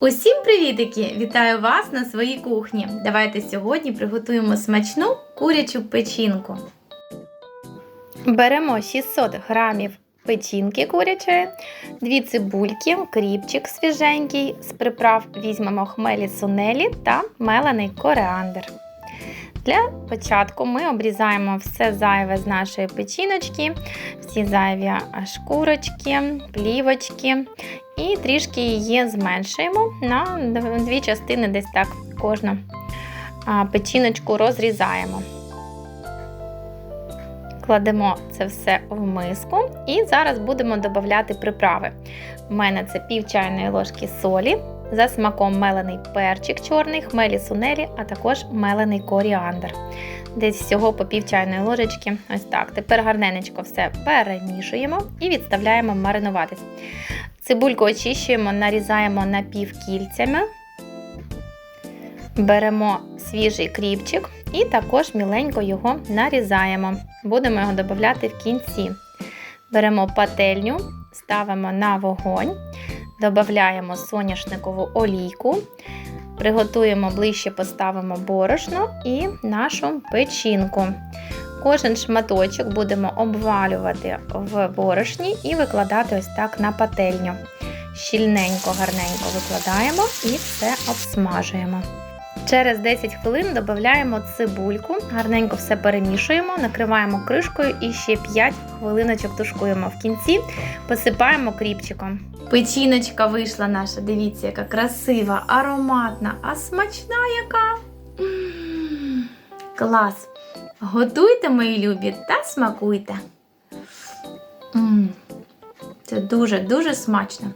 Усім привітики! Вітаю вас на своїй кухні. Давайте сьогодні приготуємо смачну курячу печінку. Беремо 600 грамів печінки курячої, дві цибульки, кріпчик свіженький, з приправ візьмемо хмелі сунелі та мелений коріандр. Для початку ми обрізаємо все зайве з нашої печіночки, всі зайві шкурочки, плівочки і трішки її зменшуємо на дві частини, десь так кожну печіночку розрізаємо. Кладемо це все в миску і зараз будемо додавати приправи. У мене це пів чайної ложки солі, за смаком мелений перчик чорний, хмелі сунелі, а також мелений коріандр. Десь всього по пів чайної ложечки. Ось так. Тепер гарненечко все перемішуємо і відставляємо маринуватись. Цибульку очищуємо, нарізаємо напівкільцями. Беремо свіжий кріпчик і також міленько його нарізаємо. Будемо його додати в кінці. Беремо пательню, ставимо на вогонь, додаємо соняшникову олійку, приготуємо ближче, поставимо борошно і нашу печінку. Кожен шматочок будемо обвалювати в борошні і викладати ось так на пательню. Щільненько, гарненько викладаємо і все обсмажуємо. Через 10 хвилин додаємо цибульку, гарненько все перемішуємо, накриваємо кришкою і ще 5 хвилиночок тушкуємо. В кінці посипаємо кріпчиком. Печіночка вийшла наша, дивіться, яка красива, ароматна, а смачна яка. М, Клас! Готуйте, мої любі, та смакуйте. М, Це дуже-дуже смачно.